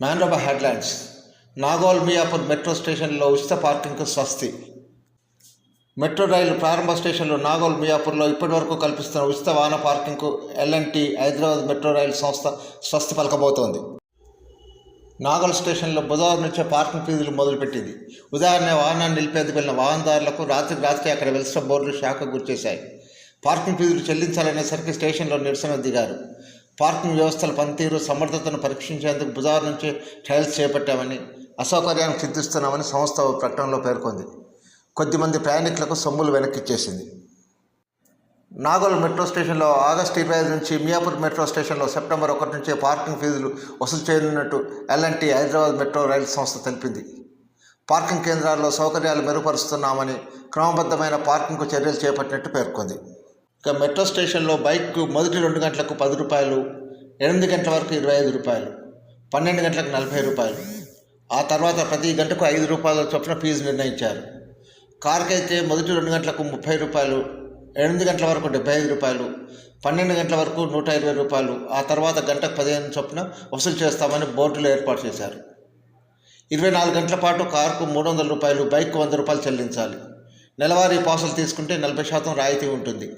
మ్యాన్రబా headlines. Nagole Miyapur metro స్టేషన్లో ఉచిత పార్కింగ్కు స్వస్తి. మెట్రో రైలు ప్రారంభ స్టేషన్లో నాగోల్ మియాపూర్లో ఇప్పటివరకు కల్పిస్తున్న ఉచిత వాహన పార్కింగ్కు L N T Hyderabad metro రైలు సంస్థ స్వస్తి పలకబోతోంది. నాగోల్ స్టేషన్లో బుధవారం నుంచే పార్కింగ్ ఫీజులు మొదలుపెట్టింది. ఉదాహరణ వాహనాన్ని నిలిపేందుకు వెళ్ళిన వాహనదారులకు రాత్రికి రాత్రి అక్కడ వెలిసిన బోర్డులు షాక్ గురిచేశాయి. పార్కింగ్ ఫీజులు చెల్లించాలనేసరికి స్టేషన్లో నిరసన దిగారు. పార్కింగ్ వ్యవస్థల పనితీరు సమర్థతను పరీక్షించేందుకు బుధవారం నుంచి ట్రయల్స్ చేపట్టామని అసౌకర్యాన్ని చింతిస్తున్నామని సంస్థ ప్రకటనలో పేర్కొంది. కొద్దిమంది ప్రయాణికులకు సొమ్ములు వెనక్కిచ్చేసింది. నాగోల్ మెట్రో స్టేషన్లో ఆగస్టు ఇరవై ఐదు నుంచి మియాపూర్ మెట్రో స్టేషన్లో సెప్టెంబర్ ఒకటి నుంచే పార్కింగ్ ఫీజులు వసూలు చేయనున్నట్టు L N T Hyderabad metro రైలు సంస్థ తెలిపింది. పార్కింగ్ కేంద్రాల్లో సౌకర్యాలు మెరుగుపరుస్తున్నామని క్రమబద్ధమైన పార్కింగ్కు చర్యలు చేపట్టినట్టు పేర్కొంది. ఇక మెట్రో స్టేషన్లో బైక్ మొదటి రెండు గంటలకు పది రూపాయలు ఎనిమిది గంటల వరకు ఇరవై ఐదు రూపాయలు పన్నెండు గంటలకు నలభై రూపాయలు. ఆ తర్వాత ప్రతి గంటకు ఐదు రూపాయల చొప్పున ఫీజు నిర్ణయించారు. కార్కి అయితే మొదటి రెండు గంటలకు ముప్పై రూపాయలు ఎనిమిది గంటల వరకు డెబ్బై ఐదు రూపాయలు పన్నెండు గంటల వరకు నూట ఇరవై రూపాయలు. ఆ తర్వాత గంటకు పదిహేను చొప్పున వసూలు చేస్తామని బోర్డులు ఏర్పాటు చేశారు. ఇరవై నాలుగు గంటల పాటు కారుకు మూడు వందల రూపాయలు బైక్ వంద రూపాయలు చెల్లించాలి. నెలవారీ పాసులు తీసుకుంటే నలభై శాతం రాయితీ ఉంటుంది.